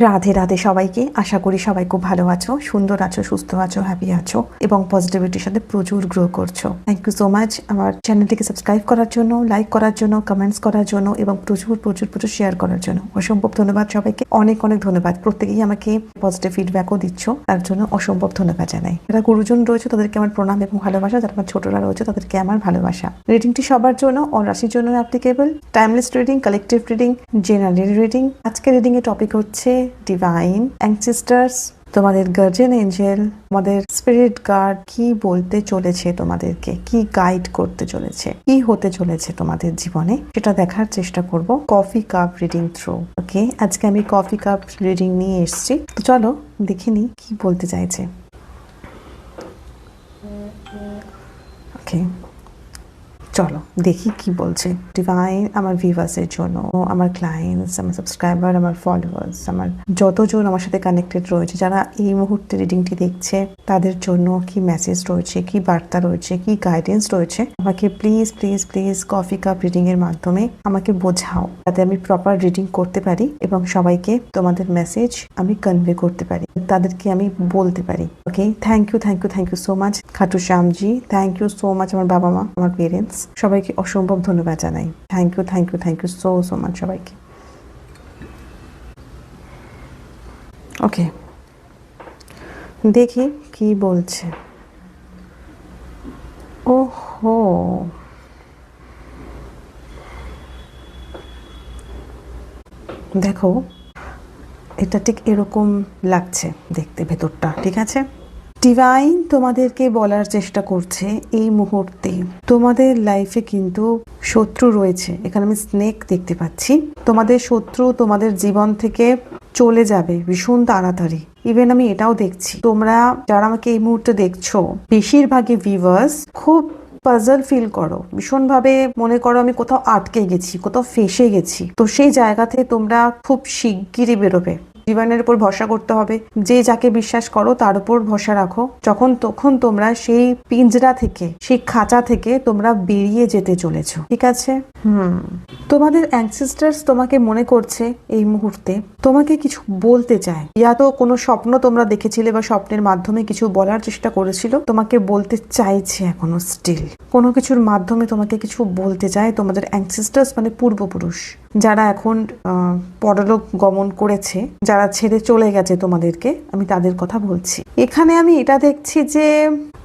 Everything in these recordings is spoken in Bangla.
রাধে রাধে সবাইকে। আশা করি সবাই খুব ভালো আছো, সুন্দর আছো, সুস্থ আছো হ্যাপি আছো এবং পজিটিভিটির সাথে প্রচুর গ্রো করছ। থ্যাংক ইউ সো মাচ আমার চ্যানেলটিকে সাবস্ক্রাইব করার জন্য লাইক করার জন্য কমেন্টস করার জন্য এবং প্রচুর প্রচুর প্রচুর শেয়ার করার জন্য। অসম্ভব ধন্যবাদ সবাইকে। অনেক অনেক ধন্যবাদ। প্রত্যেকেই আমাকে পজিটিভ ফিডব্যাকও দিচ্ছ। তার জন্য অসম্ভব ধন্যবাদ জানাই। যারা গুরুজন রয়েছে, তাদেরকে আমার প্রণাম এবং ভালোবাসা। যারা আমার ছোটরা রয়েছে, তাদেরকে আমার ভালোবাসা। রিডিংটি সবার জন্য অল রাশির জন্য applicable timeless reading collective reading general reading আজকে রিডিং এর টপিক হচ্ছে ডিভাইন অ্যাংসিস্টার্স তোমাদের গার্জেন এঞ্জেল তোমাদের স্পিরিট গার্ড কি বলতে চলেছে তোমাদেরকে, কি গাইড করতে চলেছে, কি হতে চলেছে তোমাদের জীবনে, সেটা দেখার চেষ্টা করব coffee cup reading through okay আজকে আমি কফি কাপ রিডিং নিয়ে এসেছি। তো চলো, দেখে দেখিনি কি বলতে চাইছে। ওকে চলো, দেখি কি বলছে। ডিভাইন আমার ভিভার্সের জন্য, আমার ক্লায়েন্টস আমার সাবস্ক্রাইবার আমার ফলোয়ার্স আমার যতজন আমার সাথে কানেক্টেড রয়েছে, যারা এই মুহূর্তে রিডিংটি দেখছে, তাদের জন্য কি মেসেজ রয়েছে, কি বার্তা রয়েছে, কি গাইডেন্স রয়েছে, আমাকে please please please coffee cup reading এর মাধ্যমে আমাকে বোঝাও, যাতে আমি প্রপার রিডিং করতে পারি এবং সবাইকে তোমাদের মেসেজ আমি কনভে করতে পারি, তাদেরকে আমি বলতে পারি okay thank you thank you thank you so much Khatu Shyamji thank you so much আমার বাবা মা, আমার পেরেন্টস সবাইকে অসম্ভব ধন্যবাদ জানাই। Thank you thank you thank you so so much সবাইকে। ওকে দেখি কি বলছে। ওহো। দেখো, এটা ঠিক এরকম লাগছে দেখতে ভেতরটা, ঠিক আছে? ডিভাইন তোমাদেরকে বলার চেষ্টা করছে এই মুহূর্তে। তোমাদের লাইফে কিন্তু শত্রু রয়েছে। এখানে আমি স্নেক দেখতে পাচ্ছি। তোমাদের শত্রু তোমাদের জীবন থেকে চলে যাবে ভীষণ তাড়াতাড়ি। ইভেন আমি এটাও দেখছি। তোমরা যারা আমাকে এই মুহূর্তে দেখছ, বেশিরভাগই ভিভার্স খুব পাজল ফিল করো। ভীষণভাবে মনে করো আমি কোথাও আটকে গেছি, কোথাও ফেসে গেছি। তো সেই জায়গা থেকে তোমরা খুব শিগগিরই বেরোবে। জীবনের উপর ভরসা করতে হবে। যে যাকে বিশ্বাস করো, তার উপর ভরসা রাখো। যখন তখন তোমরা সেই পিঞ্জরা থেকে, সেই খাঁচা থেকে তোমরা বেরিয়ে যেতে চলেছো। ঠিক আছে? হুম। তোমাদের অ্যানসিস্টার্স তোমাকে মনে করছে এই মুহূর্তে। তোমাকে কিছু বলতে চায়। ইয়া তো কোনো স্বপ্ন তোমরা দেখেছিলে বা স্বপ্নের মাধ্যমে কিছু বলার চেষ্টা করেছিল? তোমাকে বলতে চাইছে এখনও স্টিল কোনো কিছুর মাধ্যমে তোমাকে কিছু বলতে চায় তোমাদের অ্যানসিস্টার্স মানে পূর্বপুরুষ। যারা এখন পরলোক গমন করেছে, যারা ছেড়ে চলে গেছে তোমাদেরকে, আমি তাদের কথা বলছি। এখানে আমি এটা দেখছি যে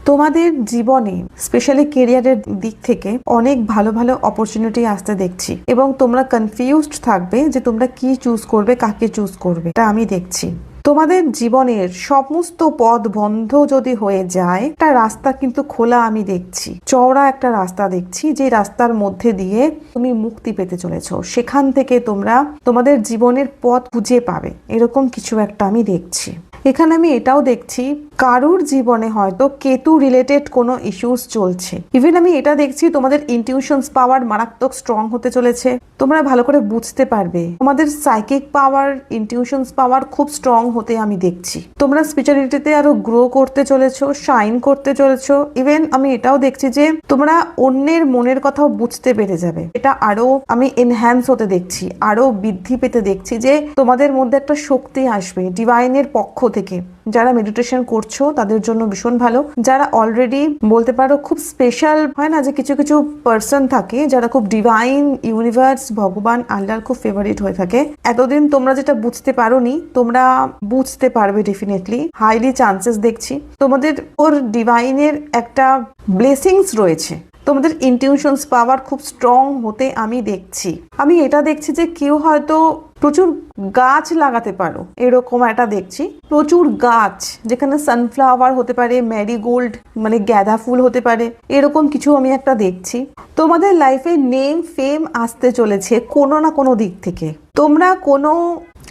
তোমাদের জীবনে স্পেশালি কেরিয়ারের দিক থেকে, অনেক ভালো ভালো অপরচুনিটি আসতে দেখছি। এবং তোমরা কনফিউজড থাকবে যে তোমরা কি চুজ করবে, কাকে চুজ করবে, এটা আমি দেখছি। তোমাদের জীবনের সমস্ত পথ বন্ধ যদি হয়ে যায়, একটা রাস্তা কিন্তু খোলা আমি দেখছি। চওড়া একটা রাস্তা দেখছি, যে রাস্তার মধ্যে দিয়ে তুমি মুক্তি পেতে চলেছ। সেখান থেকে তোমরা তোমাদের জীবনের পথ খুঁজে পাবে। এরকম কিছু একটা আমি দেখছি। এখানে আমি এটাও দেখছি, কারুর জীবনে হয়তো কেতু রিলেটেড কোনো ইস্যুস চলছে। ইভেন আমি এটা দেখছি, তোমাদের ইনটিউশনস পাওয়ার মারাত্মক স্ট্রং হতে চলেছে। তোমরা ভালো করে বুঝতে পারবে, তোমাদের সাইকিক পাওয়ার ইনটিউশনস পাওয়ার খুব স্ট্রং হতে আমি দেখছি। তোমরা স্পিরিচুয়ালিটিতে আরও গ্রো করতে চলেছো শাইন করতে চলেছো। ইভেন আমি এটাও দেখছি যে, তোমরা অন্যের মনের কথাও বুঝতে পেরে যাবে। এটা আরও আমি এনহ্যান্স হতে দেখছি, আরও বৃদ্ধি পেতে দেখছি যে, তোমাদের মধ্যে একটা শক্তি আসবে ডিভাইনের পক্ষ থেকে। যারা মেডিটেশন করছ, তাদের জন্য ভীষণ ভালো। যারা অলরেডি বলতে পারো খুব স্পেশাল হয় না যে কিছু কিছু পার্সন থাকে, যারা খুব ডিভাইন ইউনিভার্স ভগবান আল্লাহর খুব ফেভারিট হয়ে থাকে। এতদিন তোমরা যেটা বুঝতে পারোনি, তোমরা বুঝতে পারবে ডেফিনেটলি হাইলি চান্সেস দেখছি। তোমাদের ওর ডিভাইনের একটা ব্লেসিংস রয়েছে। তোমাদের ইনটিউশনস পাওয়ার খুব স্ট্রং হতে আমি দেখছি। আমি এটা দেখছি যে কেউ হয়তো প্রচুর গাছ লাগাতে পারো। এরকম একটা দেখছি। প্রচুর গাছ, যেখানে সানফ্লাওয়ার হতে পারে ম্যারিগোল্ড মানে গ্যাদা ফুল হতে পারে, এরকম কিছু আমি একটা দেখছি। তোমাদের লাইফে নেম ফেম আসতে চলেছে কোনো না কোনো দিক থেকে। তোমরা কোনো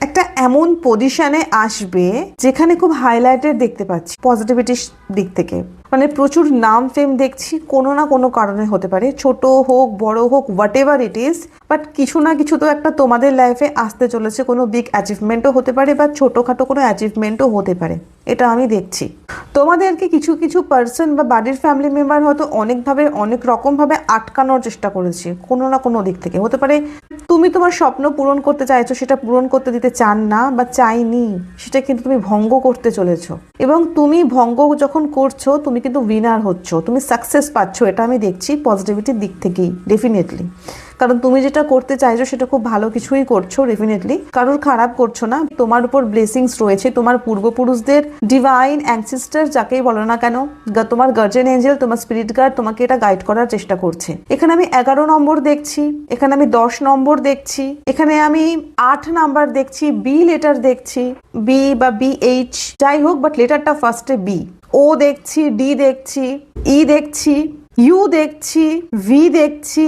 একটা এমন পজিশনে আসবে যেখানে খুব হাইলাইটেড দেখতে পাচ্ছি পজিটিভিটির দিক থেকে। মানে প্রচুর নাম ফেম দেখছি, কোনো না কোনো কারণে হতে পারে। ছোট হোক, বড় হোক whatever it is but কিছু না কিছু তো একটা তোমাদের লাইফে আসতে চলেছে। কোনো বিগ অ্যাচিভমেন্টও হতে পারে বা ছোটোখাটো কোনো অ্যাচিভমেন্টও হতে পারে। এটা আমি দেখছি। তোমাদেরকে কিছু কিছু পার্সন বা বাড়ির ফ্যামিলি মেম্বার হয়তো অনেকভাবে, অনেক রকমভাবে আটকানোর চেষ্টা করেছে, কোনো না কোনো দিক থেকে। হতে পারে তুমি তোমার স্বপ্ন পূরণ করতে চাইছো, সেটা পূরণ করতে দিতে চান না বা চাইনি, সেটা কিন্তু তুমি ভঙ্গ করতে চলেছো। এবং তুমি ভঙ্গ যখন করছ, তুমি কিন্তু উইনার হচ্ছ, তুমি সাকসেস পাচ্ছ, এটা আমি দেখছি পজিটিভিটির দিক থেকেই ডেফিনেটলি কারণ তুমি যেটা করতে চাইছো সেটা খুব ভালো কিছুই করছ ডেফিনেটলি কারোর খারাপ করছ না, তোমার উপর ব্লেসিংস রয়েছে। তোমার পূর্বপুরুষদের ডিভাইন অ্যানসিস্টার যাকেই বলো না কেন তোমার গার্জেন এঞ্জেল তোমার স্পিরিট গার্ড তোমাকে এটা গাইড করার চেষ্টা করছে। এখানে আমি এগারো নম্বর দেখছি, এখানে আমি দশ নম্বর দেখছি, এখানে আমি আট নাম্বার দেখছি বি লেটার দেখছি বি বা বি এইচ যাই হোক বাট লেটারটা ফার্স্টে বি ও দেখছি ডি দেখছি ই দেখছি ইউ দেখছি ভি দেখছি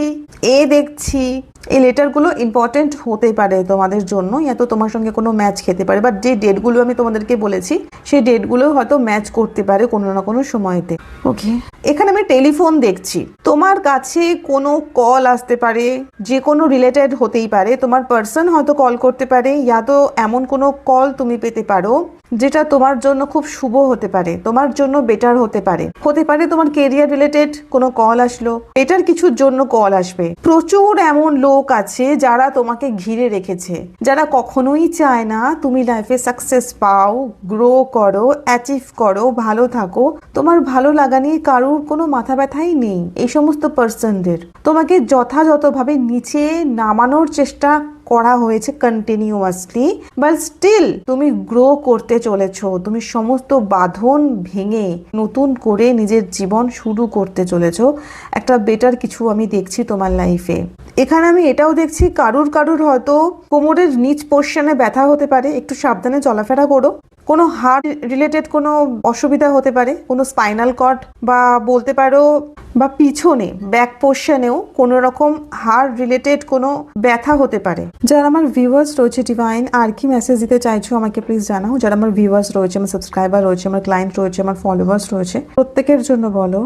এ দেখছি এই লেটারগুলো ইম্পর্টেন্ট হতে পারে তোমাদের জন্য ইয়া তো তোমার সঙ্গে কোনো ম্যাচ খেতে পারে। বাট যে ডেটগুলো আমি তোমাদেরকে বলেছি সেই ডেটগুলো হয়তো ম্যাচ করতে পারে কোনো না কোনো সময়তে। ওকে এখানে আমি টেলিফোন দেখছি। তোমার কাছে কোনো কল আসতে পারে যে কোনো রিলেটেড হতেই পারে তোমার পার্সন হয়তো কল করতে পারে ইয়া তো এমন কোনো কল তুমি পেতে পারো যেটা তোমার জন্য খুব শুভ হতে পারে তোমার জন্য বেটার হতে পারে। হতে পারে তোমার কেরিয়ার রিলেটেড কোনো কল আসলো এটার কিছুর জন্য কল আসবে। প্রচুর এমন লোক আছে যারা তোমাকে ঘিরে রেখেছে। যারা কখনোই চায় না তুমি লাইফে সাকসেস পাও গ্রো করো অ্যাচিভ করো, ভালো থাকো। তোমার ভালো লাগা নিয়ে কারোর কোনো মাথা ব্যথাই নেই, এই সমস্ত পার্সনদের তোমাকে যথাযথভাবে নিচে নামানোর চেষ্টা করা হয়েছে কন্টিনিউয়াসলি বাট স্টিল তুমি গ্রো করতে চলেছো। তুমি সমস্ত বাঁধন ভেঙে নতুন করে নিজের জীবন শুরু করতে চলেছো। একটা বেটার কিছু আমি দেখছি তোমার লাইফে এখানে আমি এটাও দেখছি, কারুর কারুর হয়তো কোমরের নিচ পোর্শনে ব্যথা হতে পারে, একটু সাবধানে চলাফেরা করো। কোনো হার্ট রিলেটেড কোনো অসুবিধা হতে পারে, কোনো স্পাইনাল কর্ড বা বলতে পারো বা পিছনে ব্যাক পোর্শনেও কোনো রকম হার্ট রিলেটেড কোনো ব্যথা হতে পারে। যারা আমার ভিউয়ার্স রয়েছে ডিভাইন আর কি মেসেজ দিতে চাইছো আমাকে প্লিজ জানাও। যারা আমার ভিউয়ার্স রয়েছে, আমার সাবস্ক্রাইবার রয়েছে, আমার ক্লায়েন্ট রয়েছে, আমার ফলোয়ার্স রয়েছে, প্রত্যেকের জন্য বলো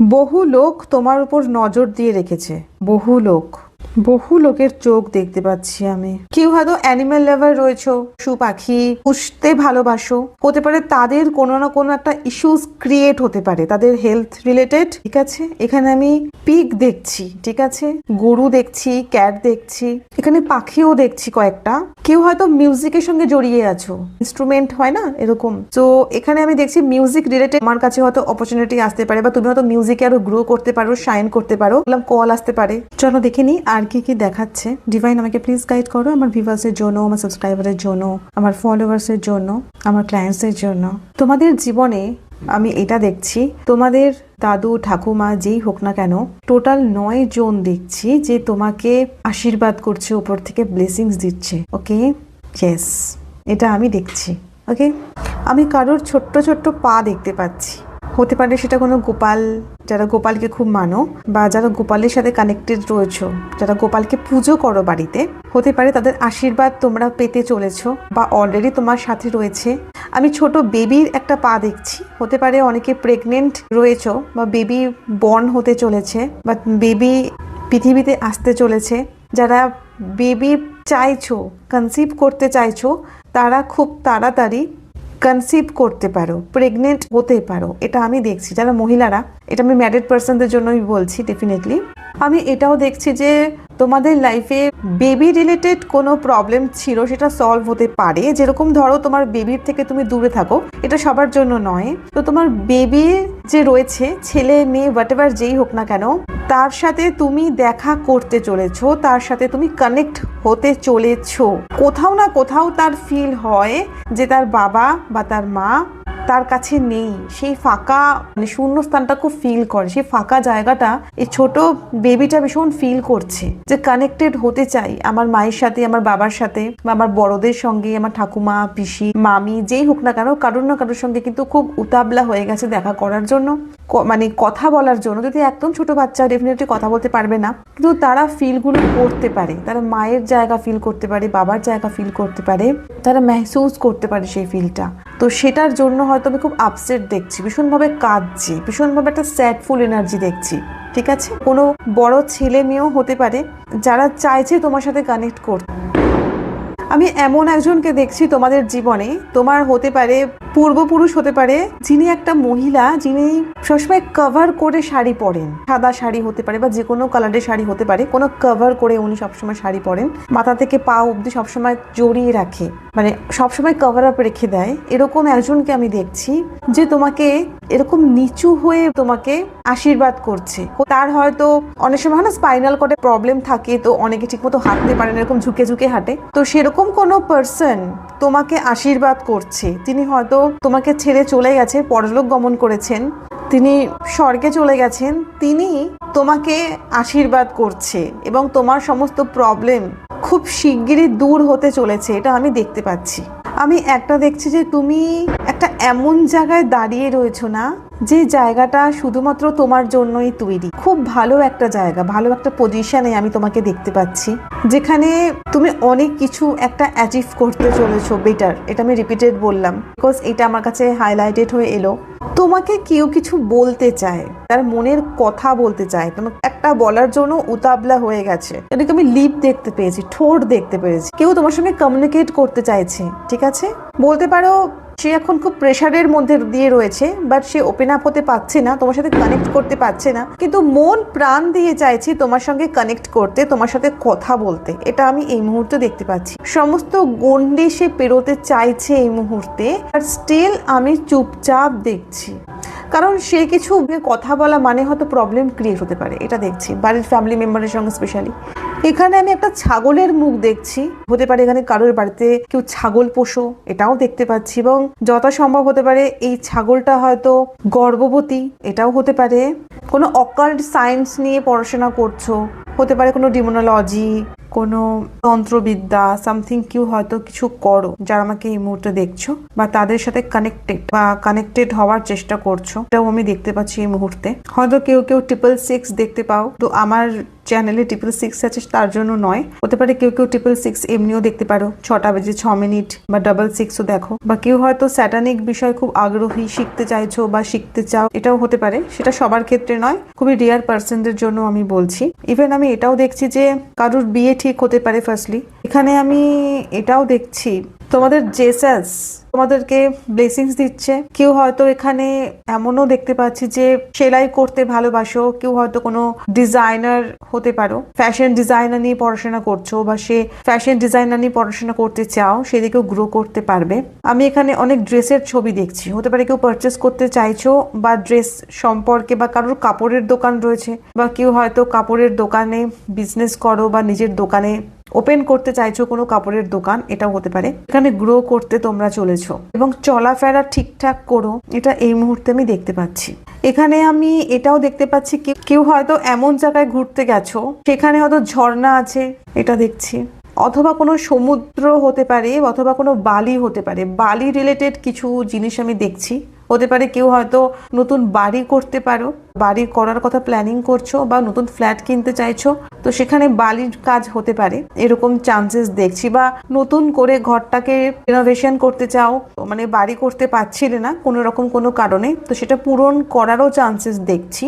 বহু লোক তোমার উপর নজর দিয়ে রেখেছে। বহু লোক। বহু লোকের চোখ দেখতে পাচ্ছি আমি। কেউ হয়তো অ্যানিমেল লাভার রয়েছে, পশু পাখি পুষতে ভালোবাসো, হতে পারে তাদের কোনো না কোনো একটা ইস্যুস ক্রিয়েট হতে পারে, তাদের হেলথ রিলেটেড ঠিক আছে? এখানে আমি পিক দেখছি, ঠিক আছে? গরু দেখছি ক্যাট দেখছি, এখানে পাখিও দেখছি কয়েকটা। কেউ হয়তো মিউজিকের সঙ্গে জড়িয়ে আছো ইনস্ট্রুমেন্ট হয় না, এরকম। তো এখানে আমি দেখছি মিউজিক রিলেটেড আমার কাছে হয়তো অপরচুনিটি আসতে পারে বা তুমি হয়তো মিউজিকে আরও গ্রো করতে পারো শাইন করতে পারো কল আসতে পারে। চলো দেখে নিই, আর কি কি দেখাচ্ছে? ডিভাইন আমাকে প্লিজ গাইড করো আমার ভিভার্সের জন্য, আমার সাবস্ক্রাইবারের জন্য, আমার ফলোয়ার্সের জন্য, আমার ক্লায়েন্টসের জন্য। তোমাদের জীবনে আমি এটা দেখছি, তোমাদের দাদু, ঠাকুমা যেই হোক না কেন টোটাল নয় জন দেখছি যে তোমাকে আশীর্বাদ করছে, উপর থেকে ব্লেসিংস দিচ্ছে ওকে ইয়েস এটা আমি দেখছি ওকে আমি কারোর ছোট্ট ছোট্ট পা দেখতে পাচ্ছি। হতে পারে সেটা কোনো গোপাল যারা গোপালকে খুব মানো বা যারা গোপালের সাথে কানেক্টেড রয়েছো, যারা গোপালকে পুজো করো বাড়িতে, হতে পারে তাদের আশীর্বাদ তোমরা পেতে চলেছো বা অলরেডি তোমার সাথে রয়েছে। আমি ছোট বেবির একটা পা দেখছি, হতে পারে অনেকে প্রেগনেন্ট রয়েছো বা বেবি বর্ন হতে চলেছে বা বেবি পৃথিবীতে আসতে চলেছে। যারা বেবি চাইছো কনসিভ করতে চাইছো, তারা খুব তাড়াতাড়ি কনসিভ করতে পারো প্রেগনেন্ট হতে পারো, এটা আমি দেখছি। যারা মহিলারা, এটা আমি ম্যারিড পার্সনদের জন্যই বলছি ডেফিনেটলি আমি এটাও দেখছি যে তোমাদের লাইফে বেবি রিলেটেড কোনো প্রবলেম ছিল, সেটা সলভ হতে পারে। যেরকম ধরো তোমার বেবির থেকে তুমি দূরে থাকো, এটা সবার জন্য নয়। তো তোমার বেবি যে রয়েছে, ছেলে, মেয়ে হোয়াট যেই হোক না কেন তার সাথে তুমি দেখা করতে চলেছ, তার সাথে তুমি কানেক্ট হতে চলেছ। কোথাও না কোথাও তার ফিল হয় যে তার বাবা বা তার মা তার কাছে নেই। সেই ফাঁকা মানে শূন্যস্থানটা খুব ফিল করে। সেই ফাঁকা জায়গাটা এই ছোট বেবিটা ভীষণ ফিল করছে যে কানেক্টেড হতে চাই। আমার মায়ের সাথে, আমার বাবার সাথে, বা আমার বড়দের সঙ্গে, আমার ঠাকুমা, পিসি, মামি, যেই হোক না কেন, কারোর না কারোর সঙ্গে কিন্তু খুব উতাবলা হয়ে গেছে দেখা করার জন্য মানে কথা বলার জন্য। যদি একদম ছোট বাচ্চা ডেফিনেটলি কথা বলতে পারবে না, কিন্তু তারা ফিলগুলো করতে পারে। তারা মায়ের জায়গা ফিল করতে পারে, বাবার জায়গা ফিল করতে পারে, তারা মেহসুস করতে পারে সেই ফিলটা তো সেটার জন্য হয়তো আমি খুব আপসেট দেখছি, ভীষণভাবে কাঁদছি, ভীষণভাবে একটা স্যাডফুল এনার্জি দেখছি, ঠিক আছে? কোনো বড় ছেলে মেয়েও হতে পারে যারা চাইছে তোমার সাথে কানেক্ট করতে। আমি এমন একজনকে দেখছি তোমাদের জীবনে, তোমার হতে পারে, পূর্বপুরুষ হতে পারে, যিনি একটা মহিলা, যিনি সবসময় কভার করে শাড়ি পরেন। সাদা শাড়ি হতে পারে বা যে কোনো কালারের শাড়ি হতে পারে, কোনো কভার করে উনি সবসময় শাড়ি পরেন। মাথা থেকে পা অবধি সবসময় জড়িয়ে রাখে মানে সবসময় কভার আপ রেখে দেয়। এরকম একজনকে আমি দেখছি যে তোমাকে এরকম নিচু হয়ে তোমাকে আশীর্বাদ করছে। তার হয়তো অনেক সময় না স্পাইনাল কর্ডে প্রবলেম থাকে, তো অনেকে ঠিকমতো হাঁটতে পারে এরকম ঝুঁকে ঝুঁকে হাঁটে। তো সেরকম কোনো পার্সন তোমাকে আশীর্বাদ করছে, তিনি হয়তো তোমাকে ছেড়ে চলে গেছে, পরলোক গমন করেছেন, তিনি স্বর্গে চলে গেছেন, তিনি তোমাকে আশীর্বাদ করছে এবং তোমার সমস্ত প্রবলেম খুব শিগগিরই দূর হতে চলেছে, এটা আমি দেখতে পাচ্ছি। আমি একটা দেখছি যে তুমি একটা এমন জায়গায় দাঁড়িয়ে রয়েছো না যে জায়গাটা শুধুমাত্র তোমার জন্যই তৈরি। খুব ভালো একটা জায়গা, ভালো একটা পজিশনে আমি তোমাকে দেখতে পাচ্ছি। যেখানে তুমি অনেক কিছু একটা অ্যাচিভ করতে চলেছো বেটার এটা আমি রিপিটেড বললাম। বিকজ এটা আমার কাছে হাইলাইটেড হয়ে এলো। তোমাকে কেউ কিছু বলতে চায়, তার মনের কথা বলতে চায়, তোমাকে একটা বলার জন্য উতাবলা হয়ে গেছে। এটাকে আমি লিপ দেখতে পেয়েছি, ঠোঁট দেখতে পেয়েছি কেউ তোমার সঙ্গে কমিউনিকেট করতে চাইছে, ঠিক আছে? বলতে পারো সে এখন খুব প্রেশারের মধ্যে দিয়ে রয়েছে বাট সে ওপেন আপ হতে পারছে না, তোমার সাথে কানেক্ট করতে পারছে না। কিন্তু মন প্রাণ দিয়ে চাইছি তোমার সঙ্গে কানেক্ট করতে, তোমার সাথে কথা বলতে। এটা আমি এই মুহূর্তে দেখতে পাচ্ছি। সমস্ত গন্ডি সে পেরোতে চাইছে এই মুহূর্তে আর স্টিল আমি চুপচাপ দেখছি। কারণ সে কিছু কথা বলা মানে হয়তো প্রবলেম ক্রিয়েট হতে পারে, এটা দেখছি। বাড়ির ফ্যামিলি মেম্বারের সঙ্গে স্পেশালি এখানে আমি একটা ছাগলের মুখ দেখছি। হতে পারে এখানে কারোর বাড়িতে কেউ ছাগল পোষো, এটাও দেখতে পাচ্ছি এবং যথাসম্ভব হতে পারে এই ছাগলটা হয়তো গর্ভবতী, এটাও হতে পারে। কোনো অকাল্ট সায়েন্স নিয়ে পড়াশোনা করছ, হতে পারে কোনো ডিমোনোলজি কোনো তন্ত্রবিদ্যা সামথিং কেউ হয়তো কিছু করো, যারা আমাকে এই মুহূর্তে দেখছ বা তাদের সাথে কানেক্টেড বা কানেক্টেড হওয়ার চেষ্টা করছ, এটাও আমি দেখতে পাচ্ছি এই মুহূর্তে। হয়তো কেউ কেউ ট্রিপল সিক্স দেখতে পাও। তো আমার চ্যানেলে ট্রিপল সিক্স আছে তার জন্য নয়। হতে পারে কেউ কেউ ট্রিপল সিক্স এমনিও দেখতে পারো। ছটা বেজে ছ মিনিট বা ডাবল সিক্সও দেখো। বা কেউ হয়তো স্যাটানিক বিষয় খুব আগ্রহী, শিখতে চাইছো বা শিখতে চাও, এটাও হতে পারে। সেটা সবার ক্ষেত্রে নয়, খুবই রিয়ার পার্সনদের জন্য আমি বলছি। ইভেন আমি এটাও দেখছি যে কারোর বিয়ে ঠিক হতে পারে ফার্স্টলি এখানে আমি এটাও দেখছি, তোমাদের জেসাস তোমাদেরকে ব্লেসিংস দিচ্ছে। কেউ হয়তো এখানে এমনও দেখতে পাচ্ছি যে সেলাই করতে ভালোবাসো, কেউ হয়তো কোনো ডিজাইনার হতে পারো। ফ্যাশন ডিজাইনার নিয়ে পড়াশোনা করছ বা সে ফ্যাশন ডিজাইনার নিয়ে পড়াশোনা করতে চাও, সেদিকেও গ্রো করতে পারবে। আমি এখানে অনেক ড্রেসের ছবি দেখছি। হতে পারে কেউ পারচেস করতে চাইছো বা ড্রেস সম্পর্কে বা কারোর কাপড়ের দোকান রয়েছে বা কেউ হয়তো কাপড়ের দোকানে বিজনেস করো বা নিজের দোকানে ওপেন করতে চাইছো কোনো কাপড়ের দোকান, এটাও হতে পারে। এখানে গ্রো করতে তোমরা চলেছো এবং চলাফেরা ঠিকঠাক করো, এটা এই মুহূর্তে আমি দেখতে পাচ্ছি। এখানে আমি এটাও দেখতে পাচ্ছি কেউ হয়তো এমন জায়গায় ঘুরতে গেছো, সেখানে হয়তো ঝর্ণা আছে, এটা দেখছি। অথবা কোনো সমুদ্র হতে পারে, অথবা কোনো বালি হতে পারে। বালি রিলেটেড কিছু জিনিস আমি দেখছি। হতে পারে কেউ হয়তো নতুন বাড়ি করতে পারো, বাড়ি করার কথা প্ল্যানিং করছ বা নতুন ফ্ল্যাট কিনতে চাইছো, তো সেখানে বালির কাজ হতে পারে। এরকম চান্সেস দেখছি বা নতুন করে ঘরটাকে রিনোভেশন করতে চাও মানে বাড়ি করতে পারছিলে না কোনো রকম কোনো কারণে, তো সেটা পূরণ করারও চান্সেস দেখছি।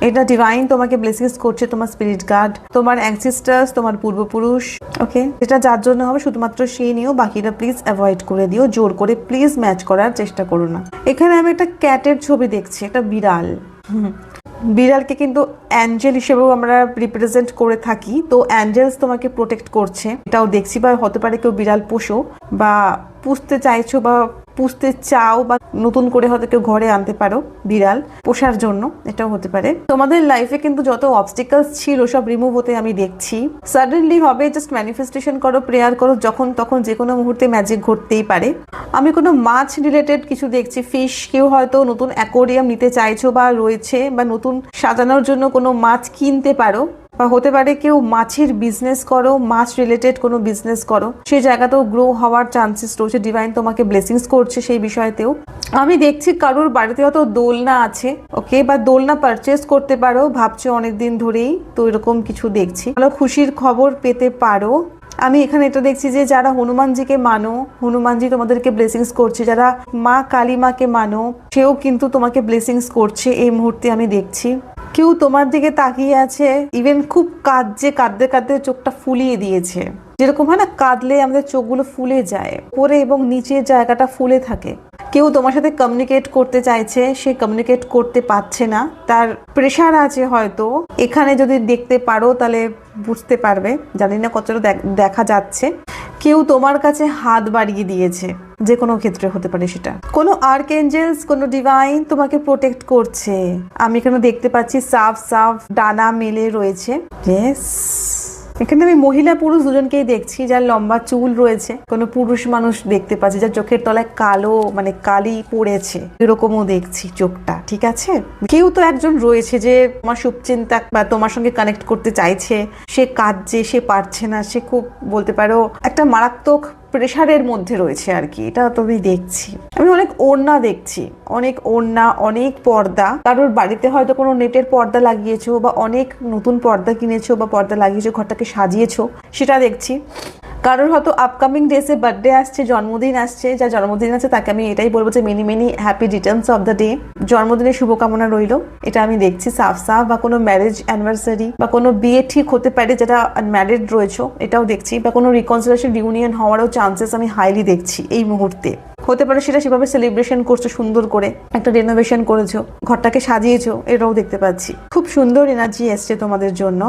এটা ডিভাইন তোমাকে ব্লেসিংস করছে তোমার স্পিরিট গার্ড তোমার অ্যাংসিস্টার্স তোমার পূর্বপুরুষ ওকে এটা যার জন্য হবে, শুধুমাত্র সেই নিও বাকিটা প্লিজ অ্যাভয়েড করে দিও, জোর করে প্লিজ ম্যাচ করার চেষ্টা করো না। এখানে আমি একটা ক্যাটের ছবি দেখছি, একটা বিড়াল। বিড়ালকে কিন্তু অ্যাঞ্জেল হিসেবেও আমরা রিপ্রেজেন্ট করে থাকি, তো অ্যাঞ্জেলস তোমাকে প্রোটেক্ট করছে। এটাও দেখছি, বা হতে পারে কেউ বিড়াল পোষো, বা পুষতে চাইছো, বা পুষতে চাও বা নতুন করে হয়তো কেউ ঘরে আনতে পারো বিড়াল পোষার জন্য, এটাও হতে পারে। তোমাদের লাইফে কিন্তু যত অবস্টিকালস ছিল সব রিমুভ হতে আমি দেখছি। সাডেনলি হবে জাস্ট ম্যানিফেস্টেশন করো প্রেয়ার করো, যখন তখন যে কোনো মুহূর্তে ম্যাজিক ঘটতেই পারে। আমি কোনো মাছ রিলেটেড কিছু দেখছি ফিশ কেউ হয়তো নতুন অ্যাকোরিয়াম নিতে চাইছো বা রয়েছে বা নতুন সাজানোর জন্য কোনো মাছ কিনতে পারো। বা হতে পারে কেউ মাছের বিজনেস করো, মাছ রিলেটেড কোনো বিজনেস করো সেই জায়গাতেও গ্রো হওয়ার চান্সেস রয়েছে ডিভাইন তোমাকে ব্লেসিংস করছে সেই বিষয়তেও। আমি দেখছি কারোর বাড়িতে হয়তো দোলনা আছে ওকে বা দোলনা পারচেস করতে পারো, ভাবছ অনেক দিন ধরেই, তো এরকম কিছু দেখছি। ভালো খুশির খবর পেতে পারো। আমি এখানে এটা দেখছি যে যারা হনুমানজিকে মানো, হনুমানজি তোমাদেরকে ব্লেসিংস করছে, যারা মা কালী মাকে মানো, সেও কিন্তু তোমাকে ব্লেসিংস করছে, এই মুহূর্তে আমি দেখছি। কেউ তোমার দিকে তাকিয়ে আছে ইভেন খুব কাঁদছে, কাঁদতে কাঁদতে চোখটা ফুলিয়ে দিয়েছে। যেরকম হয় না, কাঁদলে আমাদের চোখগুলো ফুলে যায় পরে এবং নিচের জায়গাটা ফুলে থাকে। কেউ তোমার সাথে কমিউনিকেট করতে চাইছে, সে কমিউনিকেট করতে পারছে না। তার প্রেশার আছে হয়তো। এখানে যদি দেখতে পারো, তাহলে বুঝতে পারবে। জানি না কতটা দেখ- যাচ্ছে। কেউ তোমার কাছে হাত বাড়িয়ে দিয়েছে। যে কোনো ক্ষেত্রে হতে পারে সেটা। কোনো আর্কেঞ্জেলস কোনো ডিভাইন তোমাকে প্রোটেক্ট করছে। আমি এখানে দেখতে পাচ্ছি সাফ সাফ ডানা মেলে রয়েছে। এখানে আমি মহিলা পুরুষ দুজনকেই দেখছি, যার লম্বা চুল রয়েছে। কোনো পুরুষ মানুষ দেখতে পাচ্ছি, যার চোখের তলায় কালো মানে কালি পড়েছে। এরকমও দেখছি চোখটা, ঠিক আছে? কেউ তো একজন রয়েছে যে তোমার শুভচিন্তা বা তোমার সঙ্গে কানেক্ট করতে চাইছে। সে কাঁদছে, সে পারছে না, সে খুব বলতে পারো একটা মারাত্মক প্রেশারের মধ্যে রয়েছে আর কি। এটা তো আমি দেখছি। আমি অনেক ওড়না দেখছি। অনেক ওড়না, অনেক পর্দা। কারোর বাড়িতে হয়তো কোনো নেটের পর্দা লাগিয়েছো বা অনেক নতুন পর্দা কিনেছো বা পর্দা লাগিয়েছো, ঘরটাকে সাজিয়েছো, সেটা দেখছি। কারোর হয়তো আপকামিং ডেসে বার্থডে আসছে, জন্মদিন আসছে যা জন্মদিন আছে তাকে আমি এটাই বলব যে many many happy returns of the day জন্মদিনের শুভকামনা রইল। এটা আমি দেখছি সাফ সাফ বা কোনো ম্যারেজ অ্যানিভার্সারি বা কোনো বিয়ে ঠিক হতে পারে যেটা ম্যারেড রয়েছে, এটাও দেখছি। বা কোনো রিকনসিলেশন রিউনিয়ন হওয়ারও চান্সেস আমি হাইলি দেখছি এই মুহূর্তে। হতে পারে সেটা সেভাবে সেলিব্রেশন করছ, সুন্দর করে একটা রেনোভেশন করেছ, ঘরটাকে সাজিয়েছো, এটাও দেখতে পাচ্ছি। খুব সুন্দর এনার্জি এসছে তোমাদের জন্য।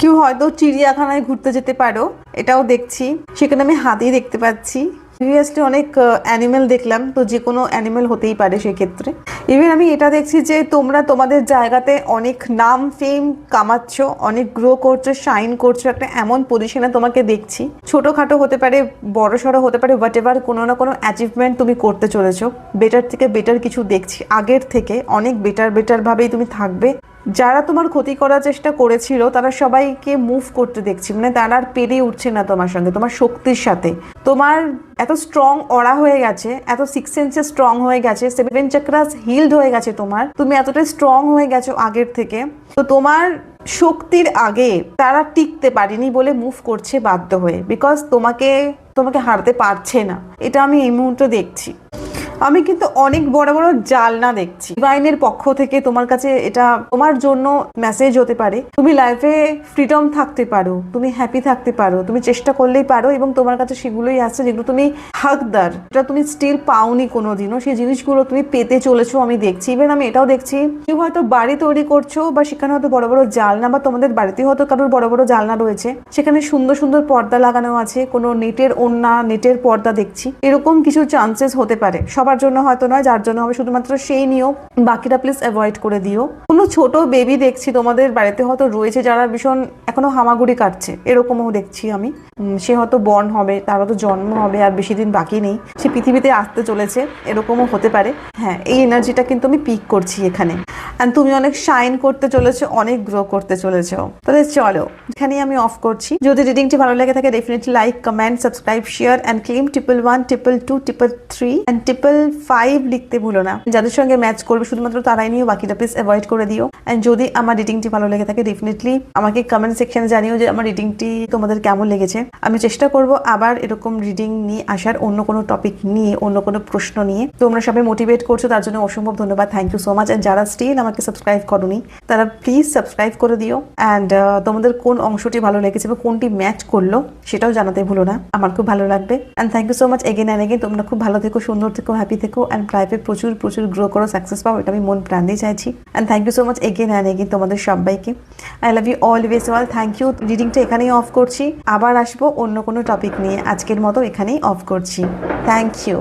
কেউ হয়তো চিড়িয়াখানায় ঘুরতে যেতে পারো, এটাও দেখছি। সেখানে আমি হাতি দেখতে পাচ্ছি। সিরিয়াসলি অনেক অ্যানিমেল দেখলাম, তো যে কোনো অ্যানিমেল হতেই পারে সেক্ষেত্রে। ইভেন আমি এটা দেখছি যে তোমরা তোমাদের জায়গাতে অনেক নাম ফেম কামাচ্ছ, অনেক গ্রো করছ শাইন করছ, একটা এমন পজিশনে তোমাকে দেখছি। ছোটোখাটো হতে পারে, বড় সড়ো হতে পারে হোয়াট এভার কোনো না কোনো অ্যাচিভমেন্ট তুমি করতে চলেছো। বেটার থেকে বেটার কিছু দেখছি। আগের থেকে অনেক বেটার বেটার ভাবেই তুমি থাকবে। যারা তোমার ক্ষতি করার চেষ্টা করেছিল, তারা সবাইকে মুভ করতে দেখছি। মানে তারা আর পেরে উঠছে না তোমার সঙ্গে, তোমার শক্তির সাথে। তোমার এত স্ট্রং অরা হয়ে গেছে, এত সিক্স সেন্সে স্ট্রং হয়ে গেছে সেভেন চাক্রাস হিল্ড হয়ে গেছে তোমার। তুমি এতটাই স্ট্রং হয়ে গেছো আগের থেকে। তো তোমার শক্তির আগে তারা টিকতে পারেনি বলে মুভ করছে বাধ্য হয়ে। বিকজ তোমাকে তোমাকে হারতে পারছে না। এটা আমি এই মুহূর্তে দেখছি। আমি কিন্তু অনেক বড় বড় জালনা দেখছি। ডিভাইনের পক্ষ থেকে তোমার কাছে এটা তোমার জন্য মেসেজ হতে পারে। তুমি লাইফে ফ্রিডম থাকতে পারো, তুমি হ্যাপি থাকতে পারো, তুমি চেষ্টা করলেই পারো এবং তোমার কাছে সেগুলোই আসছে যেগুলো তুমি হাকদার, এটা তুমি স্টিল পাওনি কোনোদিনও। সেই জিনিসগুলো তুমি পেতে চলেছো আমি দেখছি। ইভেন আমি এটাও দেখছি। কেউ হয়তো বাড়ি তৈরি করছ বা সেখানে হয়তো বড় বড় জালনা বা তোমাদের বাড়িতে হয়তো কারোর বড় বড় জালনা রয়েছে। সেখানে সুন্দর সুন্দর পর্দা লাগানো আছে, কোনো নেটের ওন্না নেটের পর্দা দেখছি। এরকম কিছু চান্সেস হতে পারে। সবার জন্য হয়তো নয়, যার জন্য হবে শুধুমাত্র সেই নিও। বাকিটা প্লিজ অ্যাভয়েড করে দিও। কোনো ছোট বেবি দেখছি, তোমাদের বাড়িতে হয়তো রয়েছে যারা ভীষণ এখনও হামাগুড়ি কাটছে। এরকমও দেখছি আমি। সে হয়তো বর্ন হবে তার হয়তো জন্ম হবে, আর বেশি দিন বাকি নেই। সে পৃথিবীতে আসতে চলেছে, এরকমও হতে পারে। হ্যাঁ এই এনার্জিটা কিন্তু আমি পিক করছি এখানে। অ্যান্ড তুমি অনেক শাইন করতে চলেছো, অনেক গ্রো করতে চলেছো। তাহলে চলো, এখানেই আমি অফ করছি। যদি রিডিংটি ভালো লেগে থাকে definitely like comment subscribe share and claim triple one triple two triple three and triple five লিখতে ভুলো না। যাদের সঙ্গে ম্যাচ করবে শুধুমাত্র তারাই নিও, বাকিটা প্লিজ অ্যাভয়েড করে দিও। অ্যান্ড যদি আমার রিডিংটি ভালো লেগে থাকে ডেফিনেটলি আমাকে কমেন্ট সেকশনে জানিও যে আমার রিডিংটি তোমাদের কেমন লেগেছে। আমি চেষ্টা করব আবার এরকম রিডিং নিয়ে আসার, অন্য কোনো টপিক নিয়ে, অন্য কোনো প্রশ্ন নিয়ে। তোমরা সবাই মোটিভেট করছ, তার জন্য অসম্ভব ধন্যবাদ। Thank you so much and যারা স্টিল আমাকে সাবস্ক্রাইব করনি, তারা প্লিজ সাবস্ক্রাইব করে দিও। অ্যান্ড তোমাদের কোন অংশটি ভালো লেগেছে বা কোনটি ম্যাচ করল, সেটাও জানাতে ভুলো না। আমার খুব ভালো লাগবে। And thank you so much again and again তোমরা খুব ভালো থেকো, সুন্দর থেকো। হ্যাপি থেকো অ্যান্ড লাইফে প্রচুর প্রচুর গ্রো করো সাকসেস পাও, এটা আমি মন প্রাণ দিয়ে চাইছি। And thank you so much again and again তোমাদের সবাইকে। I love you always wall thank you রিডিংটা এখানেই অফ করছি। আবার আসব অন্য কোনো টপিক নিয়ে। আজকের মতো এখানেই অফ করছি। Thank you